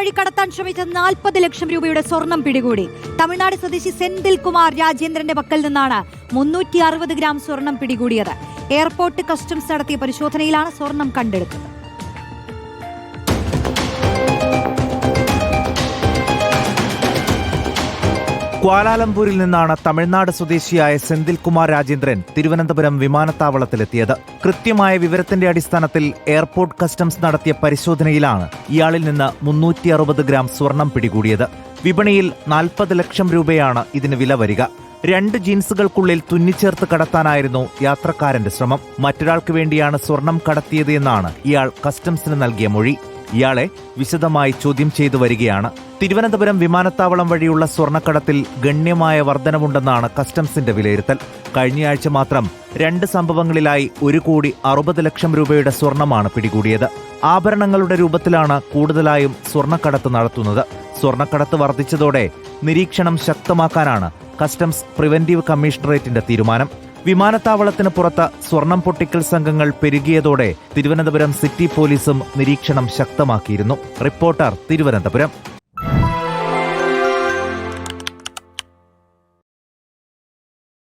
വഴി കടത്താൻ ശ്രമിച്ച നാൽപ്പത് ലക്ഷം രൂപയുടെ സ്വർണം പിടികൂടി. തമിഴ്നാട് സ്വദേശി സെന്തിൽ കുമാർ രാജേന്ദ്രന്റെ പക്കൽ നിന്നാണ് മുന്നൂറ്റി അറുപത് ഗ്രാം സ്വർണം പിടികൂടിയത്. എയർപോർട്ട് കസ്റ്റംസ് നടത്തിയ പരിശോധനയിലാണ് സ്വർണം കണ്ടെടുത്തത്. ക്വാലാലംപൂരിൽ നിന്നാണ് തമിഴ്നാട് സ്വദേശിയായ സെന്തിൽ കുമാർ രാജേന്ദ്രൻ തിരുവനന്തപുരം വിമാനത്താവളത്തിലെത്തിയത്. കൃത്യമായ വിവരത്തിന്റെ അടിസ്ഥാനത്തിൽ എയർപോർട്ട് കസ്റ്റംസ് നടത്തിയ പരിശോധനയിലാണ് ഇയാളിൽ നിന്ന് മുന്നൂറ്റി അറുപത് ഗ്രാം സ്വർണം പിടികൂടിയത്. വിപണിയിൽ നാൽപ്പത് ലക്ഷം രൂപയാണ് ഇതിന് വില വരിക. രണ്ട് ജീൻസുകൾക്കുള്ളിൽ തുന്നിച്ചേർത്ത് കടത്താനായിരുന്നു യാത്രക്കാരന്റെ ശ്രമം. മറ്റൊരാൾക്ക് വേണ്ടിയാണ് സ്വർണം കടത്തിയത് എന്നാണ് ഇയാൾ കസ്റ്റംസിന് നൽകിയ മൊഴി. ഇയാളെ വിശദമായി ചോദ്യം ചെയ്തു വരികയാണ്. തിരുവനന്തപുരം വിമാനത്താവളം വഴിയുള്ള സ്വർണക്കടത്തിൽ ഗണ്യമായ വർധനവുണ്ടെന്നാണ് കസ്റ്റംസിന്റെ വിലയിരുത്തൽ. കഴിഞ്ഞയാഴ്ച മാത്രം രണ്ട് സംഭവങ്ങളിലായി ഒരു കോടി അറുപത് ലക്ഷം രൂപയുടെ സ്വർണമാണ് പിടികൂടിയത്. ആഭരണങ്ങളുടെ രൂപത്തിലാണ് കൂടുതലായും സ്വർണക്കടത്ത് നടത്തുന്നത്. സ്വർണക്കടത്ത് വർദ്ധിച്ചതോടെ നിരീക്ഷണം ശക്തമാക്കാനാണ് കസ്റ്റംസ് പ്രിവന്റീവ് കമ്മീഷണറേറ്റിന്റെ തീരുമാനം. വിമാനത്താവളത്തിന് പുറത്ത് സ്വർണം പൊട്ടിക്കൽ സംഘങ്ങൾ പെരുകിയതോടെ തിരുവനന്തപുരം സിറ്റി പോലീസും നിരീക്ഷണം ശക്തമാക്കിയിരുന്നു. റിപ്പോർട്ടർ തിരുവനന്തപുരം.